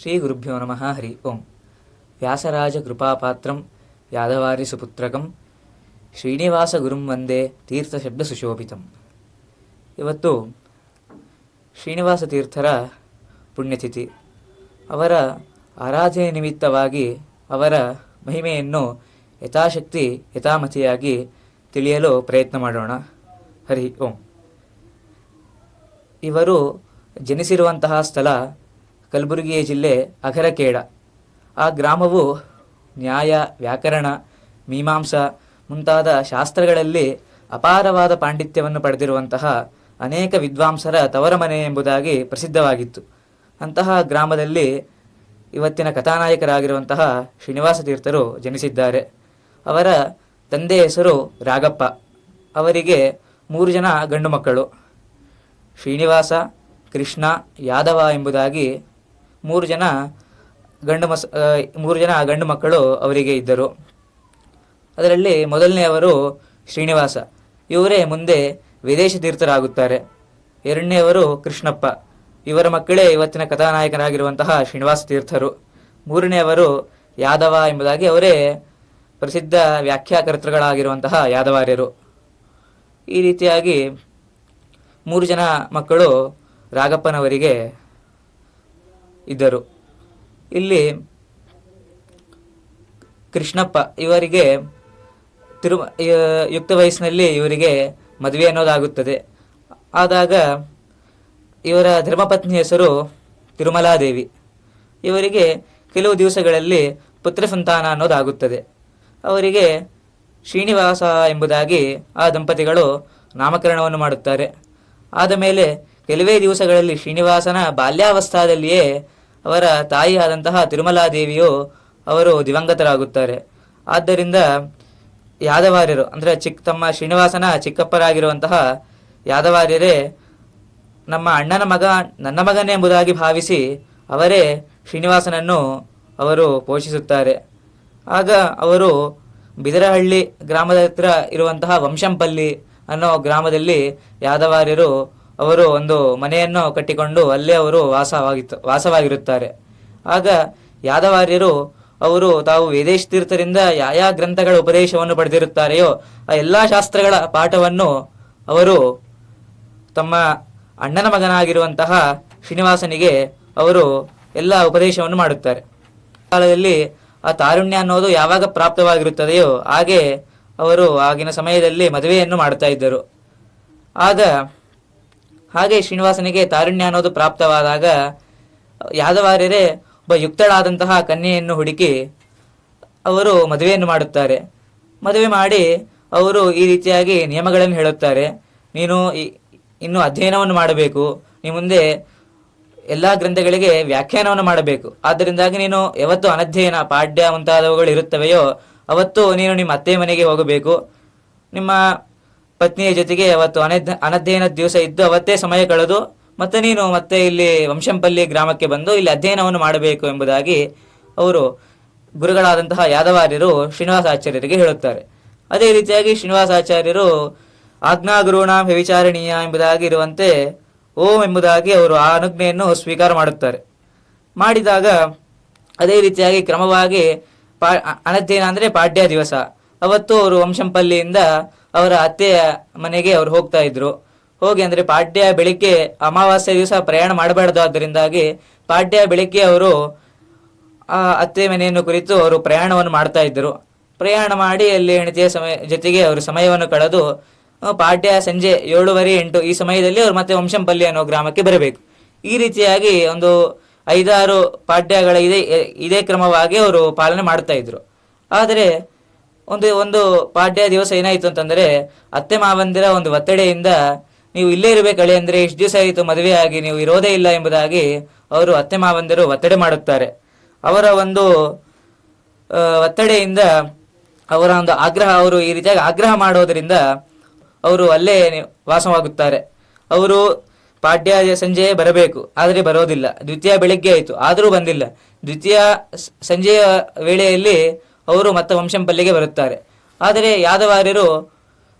ಶ್ರೀ ಗುರುಭ್ಯೋ ನಮಃ ಹರಿ ಓಂ ವ್ಯಾಸರಾಜ ಕೃಪಾಪಾತ್ರಂ ಸುಪುತ್ರಕಂ ಶ್ರೀನಿವಾಸ ಗುರುಂ ವಂದೇ ತೀರ್ಥಶಬ್ದ ಸುಶೋಭಿತಂ ಇವತ್ತು ಶ್ರೀನಿವಾಸ ತೀರ್ಥರ ಪುಣ್ಯತಿಥಿ. ಅವರ ಆರಾಧನೆ ನಿಮಿತ್ತವಾಗಿ ಅವರ ಮಹಿಮೆಯನ್ನು ಯಥಾಶಕ್ತಿ, ಯಥಾಮತಿಯಾಗಿ ತಿಳಿಯಲು ಪ್ರಯತ್ನ ಮಾಡೋಣ. ಹರಿ ಓಂ. ಇವರು ಜನಿಸಿರುವಂತಹ ಸ್ಥಳ ಕಲಬುರಗಿ ಜಿಲ್ಲೆ ಅಖರಕೇಡ ಆ ಗ್ರಾಮವು ನ್ಯಾಯ, ವ್ಯಾಕರಣ, ಮೀಮಾಂಸ ಮುಂತಾದ ಶಾಸ್ತ್ರಗಳಲ್ಲಿ ಅಪಾರವಾದ ಪಾಂಡಿತ್ಯವನ್ನು ಪಡೆದಿರುವಂತಹ ಅನೇಕ ವಿದ್ವಾಂಸರ ತವರ ಮನೆ ಎಂಬುದಾಗಿ ಪ್ರಸಿದ್ಧವಾಗಿತ್ತು. ಅಂತಹ ಗ್ರಾಮದಲ್ಲಿ ಇವತ್ತಿನ ಕಥಾನಾಯಕರಾಗಿರುವಂತಹ ಶ್ರೀನಿವಾಸ ತೀರ್ಥರು ಜನಿಸಿದ್ದಾರೆ. ಅವರ ತಂದೆ ಹೆಸರು ರಾಗಪ್ಪ. ಅವರಿಗೆ ಮೂರು ಜನ ಗಂಡು ಮಕ್ಕಳು. ಶ್ರೀನಿವಾಸ, ಕೃಷ್ಣ, ಯಾದವ ಎಂಬುದಾಗಿ ಮೂರು ಜನ ಗಂಡು ಮಸ್ ಮೂರು ಜನ ಗಂಡು ಮಕ್ಕಳು ಅವರಿಗೆ ಇದ್ದರು. ಅದರಲ್ಲಿ ಮೊದಲನೆಯವರು ಶ್ರೀನಿವಾಸ. ಇವರೇ ಮುಂದೆ ವಿದೇಶ ತೀರ್ಥರಾಗುತ್ತಾರೆ. ಎರಡನೆಯವರು ಕೃಷ್ಣಪ್ಪ. ಇವರ ಮಕ್ಕಳೇ ಇವತ್ತಿನ ಕಥಾನಾಯಕನಾಗಿರುವಂತಹ ಶ್ರೀನಿವಾಸ ತೀರ್ಥರು. ಮೂರನೆಯವರು ಯಾದವ ಎಂಬುದಾಗಿ ಅವರೇ ಪ್ರಸಿದ್ಧ ವ್ಯಾಖ್ಯಾಕರ್ತೃಗಳಾಗಿರುವಂತಹ ಯಾದವಾರ್ಯರು. ಈ ರೀತಿಯಾಗಿ ಮೂರು ಜನ ಮಕ್ಕಳು ರಾಗಪ್ಪನವರಿಗೆ ಇದ್ದರು. ಇಲ್ಲಿ ಕೃಷ್ಣಪ್ಪ ಇವರಿಗೆ ತಿರು ಯುಕ್ತ ವಯಸ್ಸಿನಲ್ಲಿ ಇವರಿಗೆ ಮದುವೆ ಅನ್ನೋದಾಗುತ್ತದೆ. ಆದಾಗ ಇವರ ಧರ್ಮಪತ್ನಿ ಹೆಸರು ತಿರುಮಲಾದೇವಿ. ಇವರಿಗೆ ಕೆಲವು ದಿವಸಗಳಲ್ಲಿ ಪುತ್ರ ಸಂತಾನ ಅನ್ನೋದಾಗುತ್ತದೆ. ಅವರಿಗೆ ಶ್ರೀನಿವಾಸ ಎಂಬುದಾಗಿ ಆ ದಂಪತಿಗಳು ನಾಮಕರಣವನ್ನು ಮಾಡುತ್ತಾರೆ. ಆದ ಮೇಲೆ ಕೆಲವೇ ದಿವಸಗಳಲ್ಲಿ ಶ್ರೀನಿವಾಸನ ಬಾಲ್ಯಾವಸ್ಥಾದಲ್ಲಿಯೇ ಅವರ ತಾಯಿಯಾದಂತಹ ತಿರುಮಲಾದೇವಿಯು ಅವರು ದಿವಂಗತರಾಗುತ್ತಾರೆ. ಆದ್ದರಿಂದ ಯಾದವಾರ್ಯರು, ಅಂದರೆ ಚಿಕ್ಕ ತಮ್ಮ ಶ್ರೀನಿವಾಸನ ಚಿಕ್ಕಪ್ಪರಾಗಿರುವಂತಹ ಯಾದವಾರ್ಯರೇ, ನಮ್ಮ ಅಣ್ಣನ ಮಗ, ನನ್ನ ಮಗನೇ ಎಂಬುದಾಗಿ ಭಾವಿಸಿ ಅವರೇ ಶ್ರೀನಿವಾಸನನ್ನು ಅವರು ಪೋಷಿಸುತ್ತಾರೆ. ಆಗ ಅವರು ಬಿದರಹಳ್ಳಿ ಗ್ರಾಮದ ಹತ್ರ ಇರುವಂತಹ ವಂಶಂಪಲ್ಲಿ ಅನ್ನೋ ಗ್ರಾಮದಲ್ಲಿ ಯಾದವಾರ್ಯರು ಅವರು ಒಂದು ಮನೆಯನ್ನು ಕಟ್ಟಿಕೊಂಡು ಅಲ್ಲೇ ಅವರು ವಾಸವಾಗಿತ್ತು, ವಾಸವಾಗಿರುತ್ತಾರೆ. ಆಗ ಯಾದವಾರ್ಯರು, ಅವರು ತಾವು ವೇದೇಶ ತೀರ್ಥರಿಂದ ಯಾವ ಗ್ರಂಥಗಳ ಉಪದೇಶವನ್ನು ಪಡೆದಿರುತ್ತಾರೆಯೋ, ಆ ಎಲ್ಲ ಶಾಸ್ತ್ರಗಳ ಪಾಠವನ್ನು ಅವರು ತಮ್ಮ ಅಣ್ಣನ ಮಗನಾಗಿರುವಂತಹ ಶ್ರೀನಿವಾಸನಿಗೆ ಅವರು ಎಲ್ಲ ಉಪದೇಶವನ್ನು ಮಾಡುತ್ತಾರೆ. ಕಾಲದಲ್ಲಿ ಆ ತಾರುಣ್ಯ ಅನ್ನೋದು ಯಾವಾಗ ಪ್ರಾಪ್ತವಾಗಿರುತ್ತದೆಯೋ, ಹಾಗೆ ಅವರು ಆಗಿನ ಸಮಯದಲ್ಲಿ ಮದುವೆಯನ್ನು ಮಾಡ್ತಾ ಇದ್ದರು. ಆಗ ಹಾಗೆ ಶ್ರೀನಿವಾಸನಿಗೆ ತಾರುಣ್ಯ ಅನ್ನೋದು ಪ್ರಾಪ್ತವಾದಾಗ, ಯಾದವಾರ್ಯರೇ ಒಬ್ಬ ಯುಕ್ತಳಾದಂತಹ ಕನ್ಯೆಯನ್ನು ಹುಡುಕಿ ಅವರು ಮದುವೆಯನ್ನು ಮಾಡುತ್ತಾರೆ. ಮದುವೆ ಮಾಡಿ ಅವರು ಈ ರೀತಿಯಾಗಿ ನಿಯಮಗಳನ್ನು ಹೇಳುತ್ತಾರೆ. ನೀನು ಇನ್ನು ಅಧ್ಯಯನವನ್ನು ಮಾಡಬೇಕು. ನೀ ಮುಂದೆ ಎಲ್ಲ ಗ್ರಂಥಗಳಿಗೆ ವ್ಯಾಖ್ಯಾನವನ್ನು ಮಾಡಬೇಕು. ಆದ್ದರಿಂದಾಗಿ ನೀನು ಯಾವತ್ತು ಅನಧ್ಯಯನ ಪಾಠ್ಯ ಮುಂತಾದವುಗಳು ಇರುತ್ತವೆಯೋ ಅವತ್ತು ನೀನು ನಿಮ್ಮ ಅತ್ತೆ ಮನೆಗೆ ಹೋಗಬೇಕು. ನಿಮ್ಮ ಪತ್ನಿಯ ಜೊತೆಗೆ ಅವತ್ತು ಅನಧ್ಯ ಅನಧ್ಯಯನ ದಿವಸ ಇದ್ದು ಅವತ್ತೇ ಸಮಯ ಕಳೆದು ಮತ್ತೆ ನೀನು ಮತ್ತೆ ಇಲ್ಲಿ ವಂಶಂಪಲ್ಲಿ ಗ್ರಾಮಕ್ಕೆ ಬಂದು ಇಲ್ಲಿ ಅಧ್ಯಯನವನ್ನು ಮಾಡಬೇಕು ಎಂಬುದಾಗಿ ಅವರು ಗುರುಗಳಾದಂತಹ ಯಾದವಾರ್ಯರು ಶ್ರೀನಿವಾಸಾಚಾರ್ಯರಿಗೆ ಹೇಳುತ್ತಾರೆ. ಅದೇ ರೀತಿಯಾಗಿ ಶ್ರೀನಿವಾಸಾಚಾರ್ಯರು ಆಜ್ಞಾಗುರುಣಾಂ ವ್ಯವಿಚಾರಣೀಯ ಎಂಬುದಾಗಿ ಇರುವಂತೆ ಓಂ ಎಂಬುದಾಗಿ ಅವರು ಆ ಅನುಜ್ಞೆಯನ್ನು ಸ್ವೀಕಾರ ಮಾಡುತ್ತಾರೆ. ಮಾಡಿದಾಗ ಅದೇ ರೀತಿಯಾಗಿ ಕ್ರಮವಾಗಿ ಪಾ ಅನಧ್ಯಯನ ಅಂದರೆ ಪಾಡ್ಯ ದಿವಸ. ಅವತ್ತು ಅವರು ವಂಶಂಪಲ್ಲಿಯಿಂದ ಅವರ ಅತ್ತೆಯ ಮನೆಗೆ ಅವರು ಹೋಗ್ತಾ ಇದ್ರು. ಹೋಗಿ ಅಂದ್ರೆ ಪಾಡ್ಯ ಬೆಳಿಗ್ಗೆ ಅಮಾವಾಸ್ಯೆ ದಿವಸ ಪ್ರಯಾಣ ಮಾಡಬಾರ್ದು ಆದ್ದರಿಂದಾಗಿ ಪಾಡ್ಯ ಬೆಳಿಗ್ಗೆ ಅವರು ಆ ಅತ್ತೆ ಮನೆಯನ್ನು ಕುರಿತು ಅವರು ಪ್ರಯಾಣವನ್ನು ಮಾಡ್ತಾ ಇದ್ದರು. ಪ್ರಯಾಣ ಮಾಡಿ ಅಲ್ಲಿ ಹೆಣತಿಯ ಸಮಯ ಜೊತೆಗೆ ಅವರು ಸಮಯವನ್ನು ಕಳೆದು ಪಾಡ್ಯ ಸಂಜೆ ಏಳುವರೆ ಎಂಟು ಈ ಸಮಯದಲ್ಲಿ ಅವರು ಮತ್ತೆ ವಂಶಂಪಲ್ಲಿ ಅನ್ನೋ ಗ್ರಾಮಕ್ಕೆ ಬರಬೇಕು. ಈ ರೀತಿಯಾಗಿ ಒಂದು ಐದಾರು ಪಾಡ್ಯಗಳ ಇದೇ ಇದೇ ಕ್ರಮವಾಗಿ ಅವರು ಪಾಲನೆ ಮಾಡ್ತಾ ಇದ್ರು. ಆದರೆ ಒಂದು ಒಂದು ಪಾಡ್ಯ ದಿವಸ ಏನಾಯಿತು ಅಂತಂದ್ರೆ, ಅತ್ತೆ ಮಾವಂದಿರ ಒಂದು ಒತ್ತಡೆಯಿಂದ ನೀವು ಇಲ್ಲೇ ಇರಬೇಕಳೆ ಅಂದ್ರೆ ಇಷ್ಟು ದಿವಸ ಆಯಿತು, ಮದುವೆ ಆಗಿ, ನೀವು ಇರೋದೇ ಇಲ್ಲ ಎಂಬುದಾಗಿ ಅವರು ಅತ್ತೆ ಮಾವಂದಿರು ಒತ್ತಡೆ ಮಾಡುತ್ತಾರೆ. ಅವರ ಒಂದು ಒತ್ತಡೆಯಿಂದ ಅವರ ಒಂದು ಆಗ್ರಹ, ಅವರು ಈ ರೀತಿಯಾಗಿ ಆಗ್ರಹ ಮಾಡೋದರಿಂದ ಅವರು ಅಲ್ಲೇ ವಾಸವಾಗುತ್ತಾರೆ. ಅವರು ಪಾಡ್ಯ ಸಂಜೆ ಬರಬೇಕು, ಆದರೆ ಬರೋದಿಲ್ಲ. ದ್ವಿತೀಯ ಬೆಳಗ್ಗೆ ಆಯಿತು, ಆದರೂ ಬಂದಿಲ್ಲ. ದ್ವಿತೀಯ ಸಂಜೆಯ ವೇಳೆಯಲ್ಲಿ ಅವರು ಮತ್ತೆ ವಂಶಂಪಲ್ಲಿಗೆ ಬರುತ್ತಾರೆ. ಆದರೆ ಯಾದವಾರ್ಯರು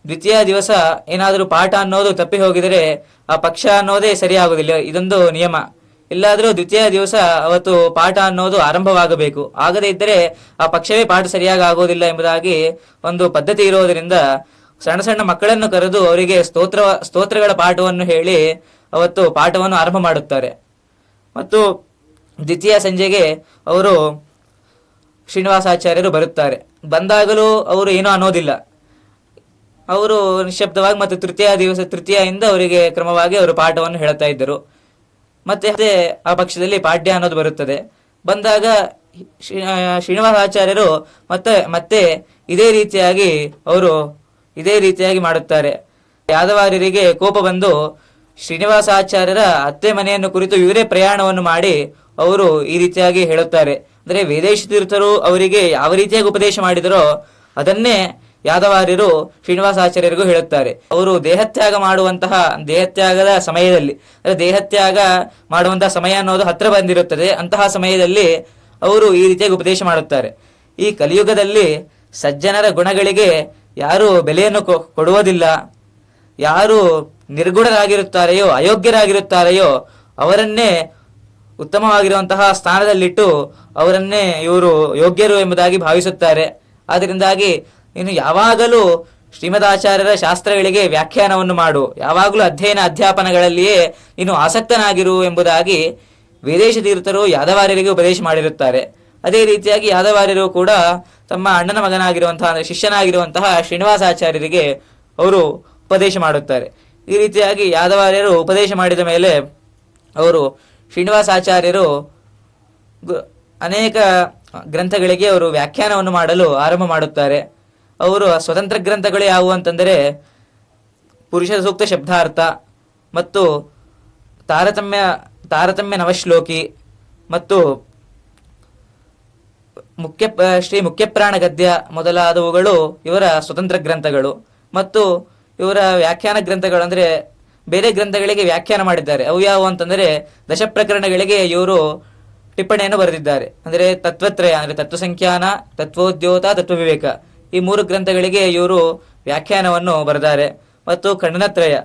ದ್ವಿತೀಯ ದಿವಸ ಏನಾದರೂ ಪಾಠ ಅನ್ನೋದು ತಪ್ಪಿ ಹೋಗಿದರೆ ಆ ಪಕ್ಷ ಅನ್ನೋದೇ ಸರಿಯಾಗುವುದಿಲ್ಲ. ಇದೊಂದು ನಿಯಮ. ಇಲ್ಲಾದರೂ ದ್ವಿತೀಯ ದಿವಸ ಅವತ್ತು ಪಾಠ ಅನ್ನೋದು ಆರಂಭವಾಗಬೇಕು. ಆಗದೇ ಇದ್ದರೆ ಆ ಪಕ್ಷವೇ ಪಾಠ ಸರಿಯಾಗಿ ಆಗೋದಿಲ್ಲ ಎಂಬುದಾಗಿ ಒಂದು ಪದ್ಧತಿ ಇರೋದರಿಂದ ಸಣ್ಣ ಸಣ್ಣ ಮಕ್ಕಳನ್ನು ಕರೆದು ಅವರಿಗೆ ಸ್ತೋತ್ರ, ಸ್ತೋತ್ರಗಳ ಪಾಠವನ್ನು ಹೇಳಿ ಅವತ್ತು ಪಾಠವನ್ನು ಆರಂಭ ಮಾಡುತ್ತಾರೆ. ಮತ್ತು ದ್ವಿತೀಯ ಸಂಜೆಗೆ ಅವರು ಶ್ರೀನಿವಾಸಾಚಾರ್ಯರು ಬರುತ್ತಾರೆ. ಬಂದಾಗಲೂ ಅವರು ಏನೂ ಅನ್ನೋದಿಲ್ಲ. ಅವರು ನಿಶಬ್ದವಾಗಿ ಮತ್ತು ತೃತೀಯ ದಿವಸ ತೃತೀಯಿಂದ ಅವರಿಗೆ ಕ್ರಮವಾಗಿ ಅವರು ಪಾಠವನ್ನು ಹೇಳ್ತಾ ಇದ್ದರು. ಮತ್ತೆ ಅದೇ ಆ ಪಕ್ಷದಲ್ಲಿ ಪಾಠ್ಯ ಅನ್ನೋದು ಬರುತ್ತದೆ. ಬಂದಾಗ ಶ್ರೀ- ಆಚಾರ್ಯರು ಮತ್ತೆ ಮತ್ತೆ ಇದೇ ರೀತಿಯಾಗಿ ಅವರು ಇದೇ ರೀತಿಯಾಗಿ ಮಾಡುತ್ತಾರೆ. ಯಾದವಾರ್ಯರಿಗೆ ಕೋಪ ಬಂದು ಶ್ರೀನಿವಾಸಾಚಾರ್ಯರ ಅತ್ತೆ ಮನೆಯನ್ನು ಕುರಿತು ಇವರೇ ಪ್ರಯಾಣವನ್ನು ಮಾಡಿ ಅವರು ಈ ರೀತಿಯಾಗಿ ಹೇಳುತ್ತಾರೆ. ಅಂದರೆ ವೇದೇಶ ತೀರ್ಥರು ಅವರಿಗೆ ಯಾವ ರೀತಿಯಾಗಿ ಉಪದೇಶ ಮಾಡಿದರೋ ಅದನ್ನೇ ಯಾದವಾರ್ಯರು ಶ್ರೀನಿವಾಸಾಚಾರ್ಯರಿಗೂ ಹೇಳುತ್ತಾರೆ. ಅವರು ದೇಹತ್ಯಾಗ ಮಾಡುವಂತಹ ದೇಹತ್ಯಾಗದ ಸಮಯದಲ್ಲಿ, ಅಂದರೆ ದೇಹತ್ಯಾಗ ಮಾಡುವಂತಹ ಸಮಯ ಅನ್ನೋದು ಹತ್ರ ಬಂದಿರುತ್ತದೆ. ಅಂತಹ ಸಮಯದಲ್ಲಿ ಅವರು ಈ ರೀತಿಯಾಗಿ ಉಪದೇಶ ಮಾಡುತ್ತಾರೆ. ಈ ಕಲಿಯುಗದಲ್ಲಿ ಸಜ್ಜನರ ಗುಣಗಳಿಗೆ ಯಾರು ಬೆಲೆಯನ್ನು ಕೊಡುವುದಿಲ್ಲ. ಯಾರು ನಿರ್ಗುಣರಾಗಿರುತ್ತಾರೆಯೋ, ಅಯೋಗ್ಯರಾಗಿರುತ್ತಾರೆಯೋ ಅವರನ್ನೇ ಉತ್ತಮವಾಗಿರುವಂತಹ ಸ್ಥಾನದಲ್ಲಿಟ್ಟು ಅವರನ್ನೇ ಇವರು ಯೋಗ್ಯರು ಎಂಬುದಾಗಿ ಭಾವಿಸುತ್ತಾರೆ. ಆದ್ದರಿಂದಾಗಿ ಇನ್ನು ಯಾವಾಗಲೂ ಶ್ರೀಮದಾಚಾರ್ಯರ ಶಾಸ್ತ್ರಗಳಿಗೆ ವ್ಯಾಖ್ಯಾನವನ್ನು ಮಾಡು. ಯಾವಾಗಲೂ ಅಧ್ಯಯನ ಅಧ್ಯಾಪನಗಳಲ್ಲಿಯೇ ನೀನು ಆಸಕ್ತನಾಗಿರು ಎಂಬುದಾಗಿ ವಿದೇಶ ತೀರ್ಥರು ಯಾದವಾರ್ಯರಿಗೆ ಉಪದೇಶ ಮಾಡಿರುತ್ತಾರೆ. ಅದೇ ರೀತಿಯಾಗಿ ಯಾದವಾರ್ಯರು ಕೂಡ ತಮ್ಮ ಅಣ್ಣನ ಮಗನಾಗಿರುವಂತಹ ಶಿಷ್ಯನಾಗಿರುವಂತಹ ಶ್ರೀನಿವಾಸಾಚಾರ್ಯರಿಗೆ ಅವರು ಉಪದೇಶ ಮಾಡುತ್ತಾರೆ. ಈ ರೀತಿಯಾಗಿ ಯಾದವಾರ್ಯರು ಉಪದೇಶ ಮಾಡಿದ ಮೇಲೆ ಅವರು ಶ್ರೀನಿವಾಸಾಚಾರ್ಯರು ಅನೇಕ ಗ್ರಂಥಗಳಿಗೆ ಅವರು ವ್ಯಾಖ್ಯಾನವನ್ನು ಮಾಡಲು ಆರಂಭ ಮಾಡುತ್ತಾರೆ. ಅವರು ಸ್ವತಂತ್ರ ಗ್ರಂಥಗಳು ಯಾವುವು ಅಂತಂದರೆ ಪುರುಷ ಸೂಕ್ತ ಶಬ್ದಾರ್ಥ ಮತ್ತು ತಾರತಮ್ಯ ತಾರತಮ್ಯ ನವಶ್ಲೋಕಿ ಮತ್ತು ಮುಖ್ಯ ಶ್ರೀ ಮುಖ್ಯಪ್ರಾಣ ಗದ್ಯ ಮೊದಲಾದವುಗಳು ಇವರ ಸ್ವತಂತ್ರ ಗ್ರಂಥಗಳು ಮತ್ತು ಇವರ ವ್ಯಾಖ್ಯಾನ ಗ್ರಂಥಗಳು ಅಂದರೆ ಬೇರೆ ಗ್ರಂಥಗಳಿಗೆ ವ್ಯಾಖ್ಯಾನ ಮಾಡಿದ್ದಾರೆ. ಅವು ಯಾವುವು ಅಂತಂದರೆ, ದಶಪ್ರಕರಣಗಳಿಗೆ ಇವರು ಟಿಪ್ಪಣಿಯನ್ನು ಬರೆದಿದ್ದಾರೆ. ಅಂದರೆ ತತ್ವತ್ರಯ, ಅಂದರೆ ತತ್ವಸಂಖ್ಯಾನ, ತತ್ವೋದ್ಯೋತ ತತ್ವ ವಿವೇಕ ಈ ಮೂರು ಗ್ರಂಥಗಳಿಗೆ ಇವರು ವ್ಯಾಖ್ಯಾನವನ್ನು ಬರೆದಾರೆ. ಮತ್ತು ಖಂಡನತ್ರಯ,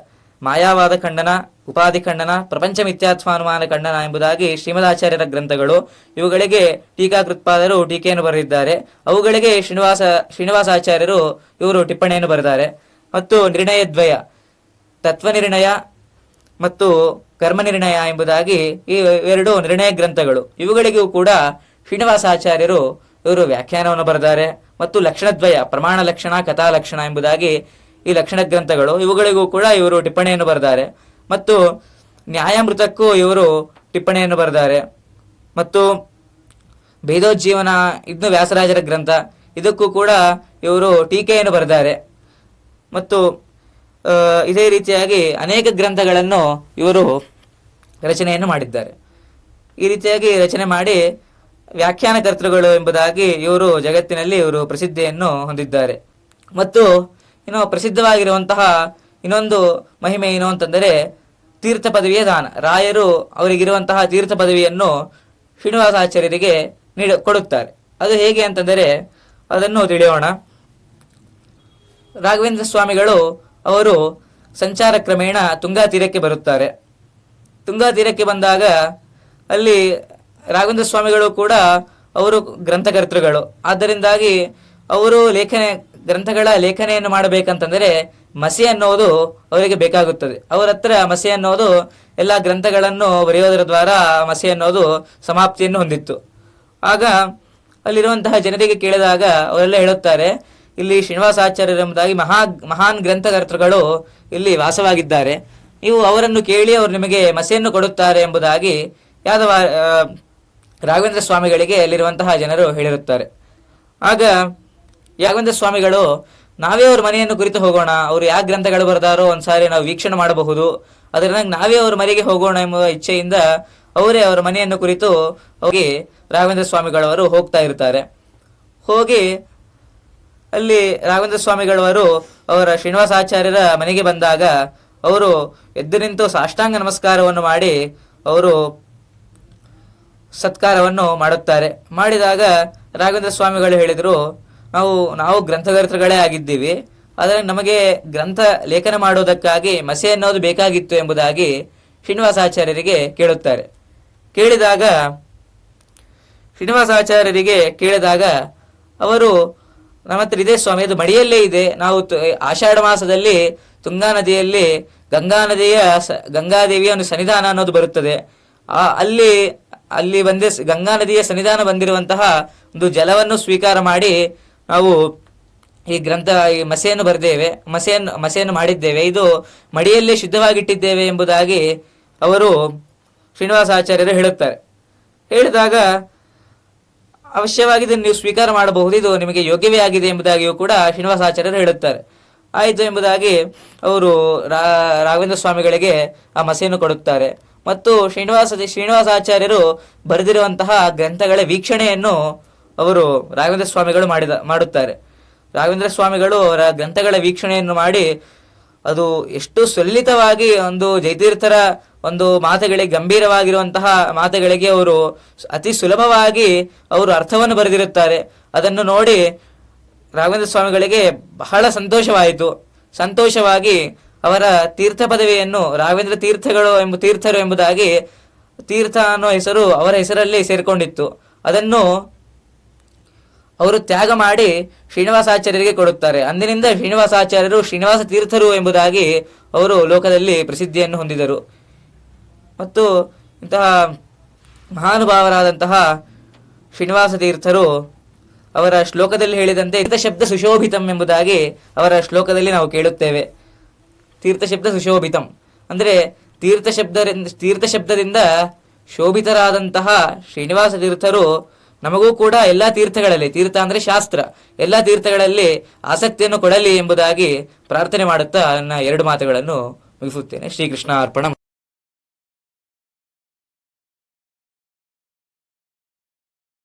ಮಾಯಾವಾದ ಖಂಡನ, ಉಪಾಧಿ ಖಂಡನ, ಪ್ರಪಂಚ ಮಿಥ್ಯಾತ್ಮಾನುಮಾನ ಖಂಡನ ಎಂಬುದಾಗಿ ಶ್ರೀಮದಾಚಾರ್ಯರ ಗ್ರಂಥಗಳು. ಇವುಗಳಿಗೆ ಟೀಕಾಕೃತ್ಪಾದರು ಟೀಕೆಯನ್ನು ಬರೆದಿದ್ದಾರೆ. ಅವುಗಳಿಗೆ ಶ್ರೀನಿವಾಸ, ಶ್ರೀನಿವಾಸಾಚಾರ್ಯರು ಇವರು ಟಿಪ್ಪಣಿಯನ್ನು ಬರೆದಾರೆ. ಮತ್ತು ನಿರ್ಣಯದ್ವಯ ತತ್ವನಿರ್ಣಯ ಮತ್ತು ಕರ್ಮ ನಿರ್ಣಯ ಎಂಬುದಾಗಿ ಈ ಎರಡು ನಿರ್ಣಯ ಗ್ರಂಥಗಳು. ಇವುಗಳಿಗೂ ಕೂಡ ಶ್ರೀನಿವಾಸಾಚಾರ್ಯರು ಇವರು ವ್ಯಾಖ್ಯಾನವನ್ನು ಬರೆದಾರೆ ಮತ್ತು ಲಕ್ಷಣದ್ವಯ, ಪ್ರಮಾಣ ಲಕ್ಷಣ, ಕಥಾ ಲಕ್ಷಣ ಎಂಬುದಾಗಿ ಈ ಲಕ್ಷಣ ಗ್ರಂಥಗಳು. ಇವುಗಳಿಗೂ ಕೂಡ ಇವರು ಟಿಪ್ಪಣಿಯನ್ನು ಬರೆದಾರೆ. ಮತ್ತು ನ್ಯಾಯಾಮೃತಕ್ಕೂ ಇವರು ಟಿಪ್ಪಣಿಯನ್ನು ಬರೆದಾರೆ. ಮತ್ತು ಭೇದೋಜ್ಜೀವನ ಇದ್ನು ವ್ಯಾಸರಾಜರ ಗ್ರಂಥ. ಇದಕ್ಕೂ ಕೂಡ ಇವರು ಟೀಕೆಯನ್ನು ಬರೆದಾರೆ. ಮತ್ತು ಇದೇ ರೀತಿಯಾಗಿ ಅನೇಕ ಗ್ರಂಥಗಳನ್ನು ಇವರು ರಚನೆಯನ್ನು ಮಾಡಿದ್ದಾರೆ. ಈ ರೀತಿಯಾಗಿ ರಚನೆ ಮಾಡಿ ವ್ಯಾಖ್ಯಾನಕರ್ತೃಗಳು ಎಂಬುದಾಗಿ ಇವರು ಜಗತ್ತಿನಲ್ಲಿ ಇವರು ಪ್ರಸಿದ್ಧಿಯನ್ನು ಹೊಂದಿದ್ದಾರೆ. ಮತ್ತು ಇನ್ನು ಪ್ರಸಿದ್ಧವಾಗಿರುವಂತಹ ಇನ್ನೊಂದು ಮಹಿಮೆ ಏನು ಅಂತಂದರೆ ತೀರ್ಥ ಪದವಿಯ ದಾನ. ರಾಯರು ಅವರಿಗಿರುವಂತಹ ತೀರ್ಥ ಪದವಿಯನ್ನು ಶ್ರೀನಿವಾಸಾಚಾರ್ಯರಿಗೆ ನೀಡ ಕೊಡುತ್ತಾರೆ. ಅದು ಹೇಗೆ ಅಂತಂದರೆ ಅದನ್ನು ತಿಳಿಯೋಣ. ರಾಘವೇಂದ್ರ ಸ್ವಾಮಿಗಳು ಅವರು ಸಂಚಾರ ಕ್ರಮೇಣ ತುಂಗಾ ತೀರಕ್ಕೆ ಬರುತ್ತಾರೆ. ತುಂಗಾ ತೀರಕ್ಕೆ ಬಂದಾಗ ಅಲ್ಲಿ ರಾಘವೇಂದ್ರ ಸ್ವಾಮಿಗಳು ಕೂಡ ಅವರು ಗ್ರಂಥಕರ್ತೃಗಳು. ಆದ್ದರಿಂದಾಗಿ ಅವರು ಲೇಖನೆ, ಗ್ರಂಥಗಳ ಲೇಖನೆಯನ್ನು ಮಾಡಬೇಕಂತಂದರೆ ಮಸಿ ಅನ್ನೋದು ಅವರಿಗೆ ಬೇಕಾಗುತ್ತದೆ. ಅವರ ಹತ್ರ ಮಸಿ ಅನ್ನೋದು ಎಲ್ಲ ಗ್ರಂಥಗಳನ್ನು ಬರೆಯೋದರ ದ್ವಾರ ಮಸಿ ಅನ್ನೋದು ಸಮಾಪ್ತಿಯನ್ನು ಹೊಂದಿತ್ತು. ಆಗ ಅಲ್ಲಿರುವಂತಹ ಜನರಿಗೆ ಕೇಳಿದಾಗ ಅವರೆಲ್ಲ ಹೇಳುತ್ತಾರೆ ಇಲ್ಲಿ ಶ್ರೀನಿವಾಸಾಚಾರ್ಯರು ಎಂಬುದಾಗಿ ಮಹಾ ಮಹಾನ್ ಗ್ರಂಥಕರ್ತೃಗಳು ಇಲ್ಲಿ ವಾಸವಾಗಿದ್ದಾರೆ. ನೀವು ಅವರನ್ನು ಕೇಳಿ ಅವರು ನಿಮಗೆ ಮಸೆಯನ್ನು ಕೊಡುತ್ತಾರೆ ಎಂಬುದಾಗಿ ಯಾದವ ರಾಘವೇಂದ್ರ ಸ್ವಾಮಿಗಳಿಗೆ ಅಲ್ಲಿರುವಂತಹ ಜನರು ಹೇಳಿರುತ್ತಾರೆ. ಆಗ ಯಾಘವೇಂದ್ರ ಸ್ವಾಮಿಗಳು, ನಾವೇ ಅವ್ರ ಮನೆಯನ್ನು ಕುರಿತು ಹೋಗೋಣ, ಅವರು ಯಾವ ಗ್ರಂಥಗಳು ಬರೆದಾರೋ ಒಂದ್ಸಾರಿ ನಾವು ವೀಕ್ಷಣೆ ಮಾಡಬಹುದು ಅದರಿಂದ ನಾವೇ ಅವ್ರ ಮನೆಗೆ ಹೋಗೋಣ ಎಂಬ ಇಚ್ಛೆಯಿಂದ ಅವರೇ ಅವರ ಮನೆಯನ್ನು ಕುರಿತು ಹೋಗಿ ರಾಘವೇಂದ್ರ ಸ್ವಾಮಿಗಳವರು ಹೋಗ್ತಾ ಇರ್ತಾರೆ. ಹೋಗಿ ಅಲ್ಲಿ ರಾಘವೇಂದ್ರ ಸ್ವಾಮಿಗಳವರು ಅವರ ಶ್ರೀನಿವಾಸಾಚಾರ್ಯರ ಮನೆಗೆ ಬಂದಾಗ ಅವರು ಎದ್ದು ನಿಂತು ಸಾಷ್ಟಾಂಗ ನಮಸ್ಕಾರವನ್ನು ಮಾಡಿ ಅವರು ಸತ್ಕಾರವನ್ನು ಮಾಡುತ್ತಾರೆ. ಮಾಡಿದಾಗ ರಾಘವೇಂದ್ರ ಸ್ವಾಮಿಗಳು ಹೇಳಿದರು, ನಾವು ನಾವು ಗ್ರಂಥಕರ್ತೃಗಳೇ ಆಗಿದ್ದೀವಿ, ಆದರೆ ನಮಗೆ ಗ್ರಂಥ ಲೇಖನ ಮಾಡುವುದಕ್ಕಾಗಿ ಮಸೆ ಅನ್ನೋದು ಬೇಕಾಗಿತ್ತು ಎಂಬುದಾಗಿ ಶ್ರೀನಿವಾಸಾಚಾರ್ಯರಿಗೆ ಕೇಳುತ್ತಾರೆ. ಕೇಳಿದಾಗ ಶ್ರೀನಿವಾಸಾಚಾರ್ಯರಿಗೆ ಕೇಳಿದಾಗ ಅವರು ನಮ್ಮ ಹತ್ರ ಇದೆ ಸ್ವಾಮಿ, ಅದು ಮಡಿಯಲ್ಲೇ ಇದೆ. ನಾವು ಆಷಾಢ ಮಾಸದಲ್ಲಿ ತುಂಗಾ ನದಿಯಲ್ಲಿ ಗಂಗಾ ನದಿಯ ಗಂಗಾದೇವಿಯ ಒಂದು ಸನ್ನಿಧಾನ ಅನ್ನೋದು ಬರುತ್ತದೆ. ಆ, ಅಲ್ಲಿ ಅಲ್ಲಿ ಬಂದೇ ಗಂಗಾ ನದಿಯ ಸನ್ನಿಧಾನ ಬಂದಿರುವಂತಹ ಒಂದು ಜಲವನ್ನು ಸ್ವೀಕಾರ ಮಾಡಿ ನಾವು ಈ ಗ್ರಂಥ, ಈ ಮಸೆಯನ್ನು ಬರೆದೇವೆ. ಮಸೆಯನ್ನು ಮಸೆಯನ್ನು ಮಾಡಿದ್ದೇವೆ. ಇದು ಮಡಿಯಲ್ಲೇ ಶುದ್ಧವಾಗಿಟ್ಟಿದ್ದೇವೆ ಎಂಬುದಾಗಿ ಅವರು ಶ್ರೀನಿವಾಸಾಚಾರ್ಯರು ಹೇಳುತ್ತಾರೆ. ಹೇಳಿದಾಗ ಅವಶ್ಯವಾಗಿ ಇದನ್ನು ನೀವು ಸ್ವೀಕಾರ ಮಾಡಬಹುದು ಇದು ನಿಮಗೆ ಯೋಗ್ಯವೇ ಆಗಿದೆ ಎಂಬುದಾಗಿಯೂ ಕೂಡ ಶ್ರೀನಿವಾಸಾಚಾರ್ಯರು ಹೇಳುತ್ತಾರೆ. ಆಯಿತು ಎಂಬುದಾಗಿ ಅವರು ರಾಘವೇಂದ್ರ ಸ್ವಾಮಿಗಳಿಗೆ ಆ ಮಸೆಯನ್ನು ಕೊಡುತ್ತಾರೆ. ಮತ್ತು ಶ್ರೀನಿವಾಸ ಶ್ರೀನಿವಾಸಾಚಾರ್ಯರು ಬರೆದಿರುವಂತಹ ಗ್ರಂಥಗಳ ವೀಕ್ಷಣೆಯನ್ನು ಅವರು ರಾಘವೇಂದ್ರ ಸ್ವಾಮಿಗಳು ಮಾಡಿದ, ಮಾಡುತ್ತಾರೆ. ರಾಘವೇಂದ್ರ ಸ್ವಾಮಿಗಳು ಅವರ ಗ್ರಂಥಗಳ ವೀಕ್ಷಣೆಯನ್ನು ಮಾಡಿ ಅದು ಎಷ್ಟು ಸುಲಲಿತವಾಗಿ ಒಂದು ಜಯತೀರ್ಥರ ಒಂದು ಮಾತುಗಳಿಗೆ ಗಂಭೀರವಾಗಿರುವಂತಹ ಮಾತುಗಳಿಗೆ ಅವರು ಅತಿ ಸುಲಭವಾಗಿ ಅವರು ಅರ್ಥವನ್ನು ಬರೆದಿರುತ್ತಾರೆ. ಅದನ್ನು ನೋಡಿ ರಾಘವೇಂದ್ರ ಸ್ವಾಮಿಗಳಿಗೆ ಬಹಳ ಸಂತೋಷವಾಯಿತು. ಸಂತೋಷವಾಗಿ ಅವರ ತೀರ್ಥ ಪದವಿಯನ್ನು ರಾಘವೇಂದ್ರ ತೀರ್ಥಗಳು ಎಂಬ ತೀರ್ಥರು ಎಂಬುದಾಗಿ ತೀರ್ಥ ಅನ್ನೋ ಹೆಸರು ಅವರ ಹೆಸರಲ್ಲಿ ಸೇರಿಕೊಂಡಿತ್ತು. ಅದನ್ನು ಅವರು ತ್ಯಾಗ ಮಾಡಿ ಶ್ರೀನಿವಾಸಾಚಾರ್ಯರಿಗೆ ಕೊಡುತ್ತಾರೆ. ಅಂದಿನಿಂದ ಶ್ರೀನಿವಾಸಾಚಾರ್ಯರು ಶ್ರೀನಿವಾಸ ತೀರ್ಥರು ಎಂಬುದಾಗಿ ಅವರು ಲೋಕದಲ್ಲಿ ಪ್ರಸಿದ್ಧಿಯನ್ನು ಹೊಂದಿದರು. ಮತ್ತು ಇಂತಹ ಮಹಾನುಭಾವರಾದಂತಹ ಶ್ರೀನಿವಾಸ ತೀರ್ಥರು ಅವರ ಶ್ಲೋಕದಲ್ಲಿ ಹೇಳಿದಂತೆ ತೀರ್ಥ ಶಬ್ದ ಸುಶೋಭಿತಂ ಎಂಬುದಾಗಿ ಅವರ ಶ್ಲೋಕದಲ್ಲಿ ನಾವು ಕೇಳುತ್ತೇವೆ. ತೀರ್ಥ ಶಬ್ದ ಸುಶೋಭಿತಂ. ಅಂದರೆ ತೀರ್ಥ ಶಬ್ದ ತೀರ್ಥ ಶಬ್ದದಿಂದ ಶೋಭಿತರಾದಂತಹ ಶ್ರೀನಿವಾಸ ತೀರ್ಥರು ನಮಗೂ ಕೂಡ ಎಲ್ಲ ತೀರ್ಥಗಳಲ್ಲಿ, ತೀರ್ಥ ಅಂದರೆ ಶಾಸ್ತ್ರ, ಎಲ್ಲ ತೀರ್ಥಗಳಲ್ಲಿ ಆಸಕ್ತಿಯನ್ನು ಕೊಡಲಿ ಎಂಬುದಾಗಿ ಪ್ರಾರ್ಥನೆ ಮಾಡುತ್ತಾ ನನ್ನ ಎರಡು ಮಾತುಗಳನ್ನು ಮುಗಿಸುತ್ತೇನೆ. ಶ್ರೀಕೃಷ್ಣ ಅರ್ಪಣ